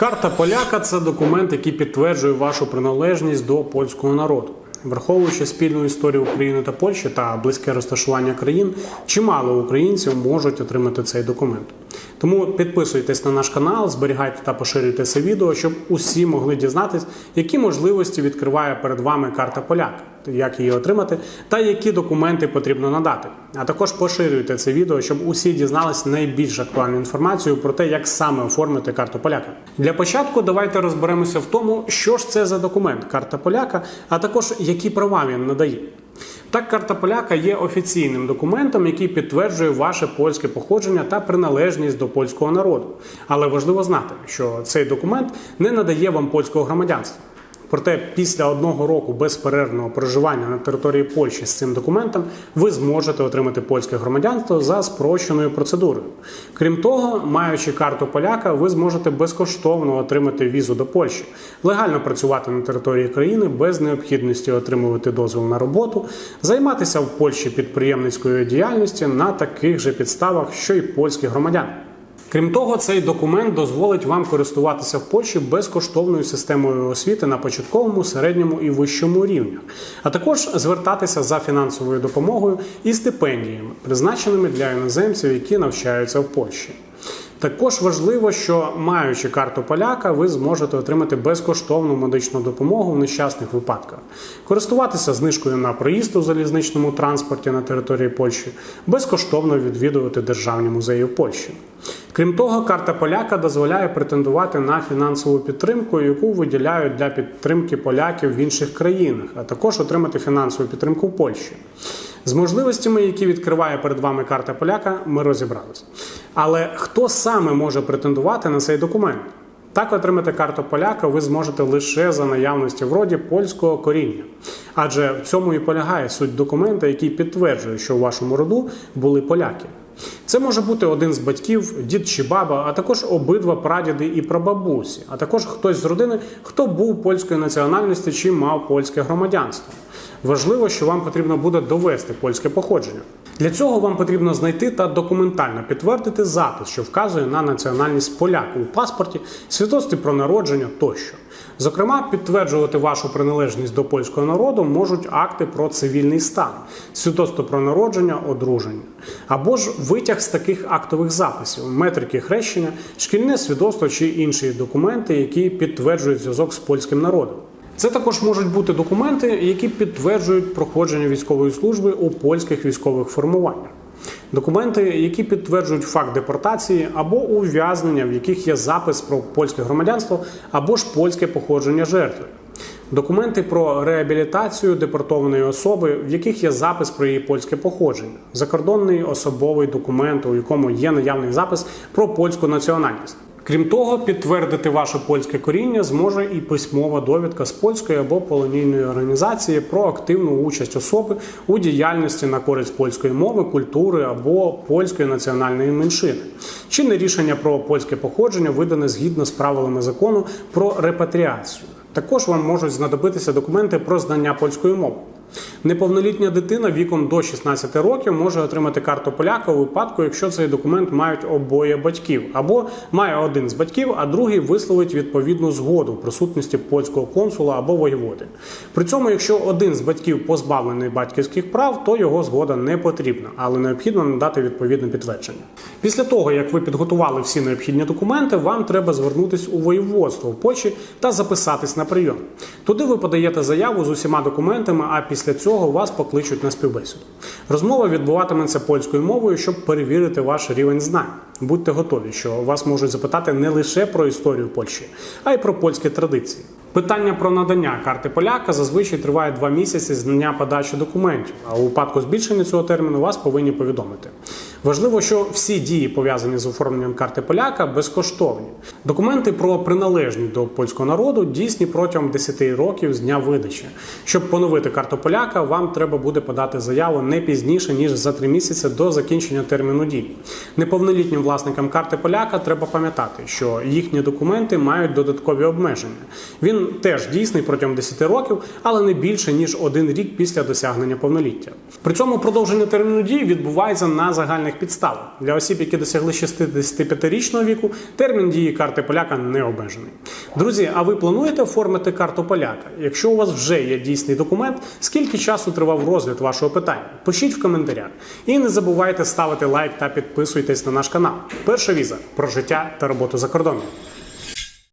Карта поляка це документ, який підтверджує вашу приналежність до польського народу. Враховуючи спільну історію України та Польщі та близьке розташування країн, чимало українців можуть отримати цей документ. Тому підписуйтесь на наш канал, зберігайте та поширюйте це відео, щоб усі могли дізнатись, які можливості відкриває перед вами карта поляка, як її отримати, та які документи потрібно надати. А також поширюйте це відео, щоб усі дізнались найбільш актуальну інформацію про те, як саме оформити карту поляка. Для початку давайте розберемося в тому, що ж це за документ карта поляка, а також які права він надає. Так, карта поляка є офіційним документом, який підтверджує ваше польське походження та приналежність до польського народу. Але важливо знати, що цей документ не надає вам польського громадянства. Проте після одного року безперервного проживання на території Польщі з цим документом ви зможете отримати польське громадянство за спрощеною процедурою. Крім того, маючи карту поляка, ви зможете безкоштовно отримати візу до Польщі, легально працювати на території країни без необхідності отримувати дозвіл на роботу, займатися в Польщі підприємницькою діяльністю на таких же підставах, що й польські громадяни. Крім того, цей документ дозволить вам користуватися в Польщі безкоштовною системою освіти на початковому, середньому і вищому рівнях, а також звертатися за фінансовою допомогою і стипендіями, призначеними для іноземців, які навчаються в Польщі. Також важливо, що маючи карту поляка, ви зможете отримати безкоштовну медичну допомогу в нещасних випадках, користуватися знижкою на проїзд у залізничному транспорті на території Польщі, безкоштовно відвідувати державні музеї в Польщі. Крім того, карта поляка дозволяє претендувати на фінансову підтримку, яку виділяють для підтримки поляків в інших країнах, а також отримати фінансову підтримку в Польщі. З можливостями, які відкриває перед вами карта поляка, ми розібралися. Але хто саме може претендувати на цей документ? Так отримати карту поляка ви зможете лише за наявності в роді польського коріння. Адже в цьому і полягає суть документа, який підтверджує, що у вашому роду були поляки. Це може бути один з батьків, дід чи баба, а також обидва прадіди і прабабусі, а також хтось з родини, хто був польської національності чи мав польське громадянство. Важливо, що вам потрібно буде довести польське походження. Для цього вам потрібно знайти та документально підтвердити запис, що вказує на національність поляка у паспорті, свідоцтві про народження тощо. Зокрема, підтверджувати вашу приналежність до польського народу можуть акти про цивільний стан, свідоцтво про народження, одруження, або ж витяг з таких актових записів, метрики хрещення, шкільне свідоцтво чи інші документи, які підтверджують зв'язок з польським народом. Це також можуть бути документи, які підтверджують проходження військової служби у польських військових формуваннях. Документи, які підтверджують факт депортації або ув'язнення, в яких є запис про польське громадянство або ж польське походження жертви. Документи про реабілітацію депортованої особи, в яких є запис про її польське походження, закордонний особовий документ, у якому є наявний запис про польську національність. Крім того, підтвердити ваше польське коріння зможе і письмова довідка з польської або полонійної організації про активну участь особи у діяльності на користь польської мови, культури або польської національної меншини, чи не рішення про польське походження видане згідно з правилами закону про репатріацію. Також вам можуть знадобитися документи про знання польської мови. Неповнолітня дитина віком до 16 років може отримати карту поляка у випадку, якщо цей документ мають обоє батьків, або має один з батьків, а другий висловить відповідну згоду в присутності польського консула або воєводи. При цьому, якщо один з батьків позбавлений батьківських прав, то його згода не потрібна, але необхідно надати відповідне підтвердження. Після того, як ви підготували всі необхідні документи, вам треба звернутися у воєводство в Польщі та записатись на прийом. Туди ви подаєте заяву з усіма документами, а після цього вас покличуть на співбесіду. Розмова відбуватиметься польською мовою, щоб перевірити ваш рівень знань. Будьте готові, що вас можуть запитати не лише про історію Польщі, а й про польські традиції. Питання про надання карти поляка зазвичай триває два місяці з дня подачі документів, а у випадку збільшення цього терміну вас повинні повідомити. Важливо, що всі дії пов'язані з оформленням карти поляка безкоштовні. Документи про приналежність до польського народу дійсні протягом 10 років з дня видачі. Щоб поновити карту поляка, вам треба буде подати заяву не пізніше ніж за 3 місяці до закінчення терміну дії. Неповнолітнім власникам карти поляка треба пам'ятати, що їхні документи мають додаткові обмеження. Він теж дійсний протягом 10 років, але не більше ніж один рік після досягнення повноліття. При цьому продовження терміну дії відбувається на загальних реальних підстав. Для осіб, які досягли 65-річного віку, термін дії карти поляка не обмежений. Друзі, а ви плануєте оформити карту поляка? Якщо у вас вже є дійсний документ, скільки часу тривав розгляд вашого питання? Пишіть в коментарях. І не забувайте ставити лайк та підписуйтесь на наш канал. Перша віза про життя та роботу за кордоном.